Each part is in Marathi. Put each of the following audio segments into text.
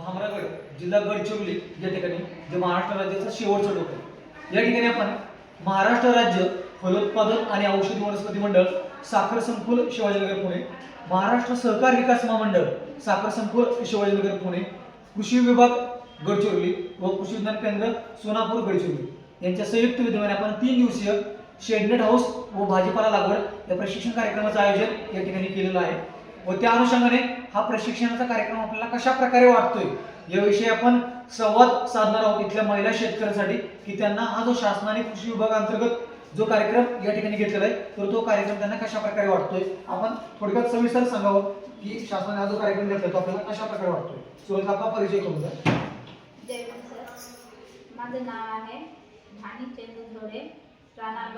भामरागड जिल्हा गडचिरोली या ठिकाणी जे महाराष्ट्र राज्याचा शेवटचं डोकं आहे. या ठिकाणी आपण महाराष्ट्र राज्य फलोत्पादन आणि औषधी वनस्पती मंडळ साखर संकुल शिवाजीनगर पुणे महाराष्ट्र सहकार विकास महामंडळ साखर संकुल शिवाजीनगर पुणे कृषी विभाग गडचिरोली व कृषी विज्ञान केंद्र सोनापूर गडचिरोली. यांच्या संयुक्त विद्यमाने आपण तीन दिवसीय शेडनेट हाऊस व भाजीपाला लागवड या प्रशिक्षण कार्यक्रमाचं आयोजन या ठिकाणी केलेलं आहे. व त्या अनुषंगाने हा प्रशिक्षणाचा कार्यक्रम आपल्याला कशा प्रकारे वाटतोय याविषयी आपण संवाद साधणार आहोत इथल्या महिला शेतकऱ्यांसाठी की त्यांना हा जो शासनाने कृषी विभागाअंतर्गत जो कार्यक्रम या ठिकाणी घेतलेला आहे तर तो कार्यक्रम त्यांना कशा प्रकारे वाटतोय? आपण थोडक्यात सविस्तर सांगावं की शासनाने हा जो कार्यक्रम घेतला तो आपल्याला कशा प्रकारे वाटतोय? सुरत आपला परिचय करून द्या. माझं नाव आहे भानी चंदू धोडे राहणार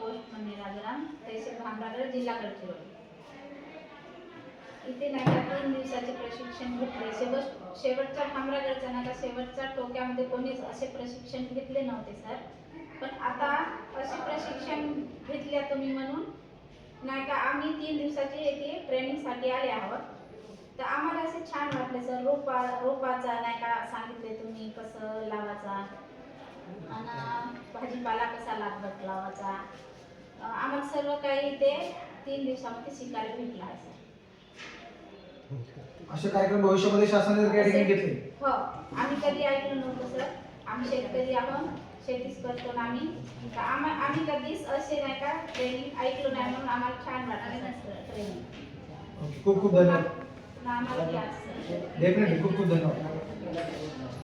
पोस्ट मंदिर राजाराम तहसील भामरागड जिल्हा गडचिरोली. इथे नाही का दिवसाचे प्रशिक्षण घेतले. शेवट शेवटच्या भामरागडचा नाही का शेवटच्या टोक्यामध्ये कोणीच असे प्रशिक्षण घेतले नव्हते सर. पण आता असे प्रशिक्षण घेतले तुम्ही म्हणून नाही का आम्ही तीन दिवसाची येथे ट्रेनिंगसाठी आले आहोत. तर आम्हाला असे छान वाटले सर. रोपा रोपाचा नाही का सांगितले तुम्ही कसं लावायचा आणि भाजीपाला कसा लागवड लावायचा. आम्हाला सर्व काही ते तीन दिवसामध्ये शिकायला भेटला आहे सर. असे कार्यक्रम भविष्यामध्ये शासनाने जर या ठिकाणी घेतले. हो आम्ही कधी ऐकलं नव्हतं सर. आम्ही शेतकरी आहोत शेतीच करतो ना आम्ही. तर आम्हा आम्ही कधीच असे नाही का ट्रेनिंग ऐकलो नाही म्हणून आम्हाला छान वाटलं सर. ट्रेनिंग खूप खूप धन्यवाद. आम्हाला सर. डेफिनेटली खूप खूप धन्यवाद.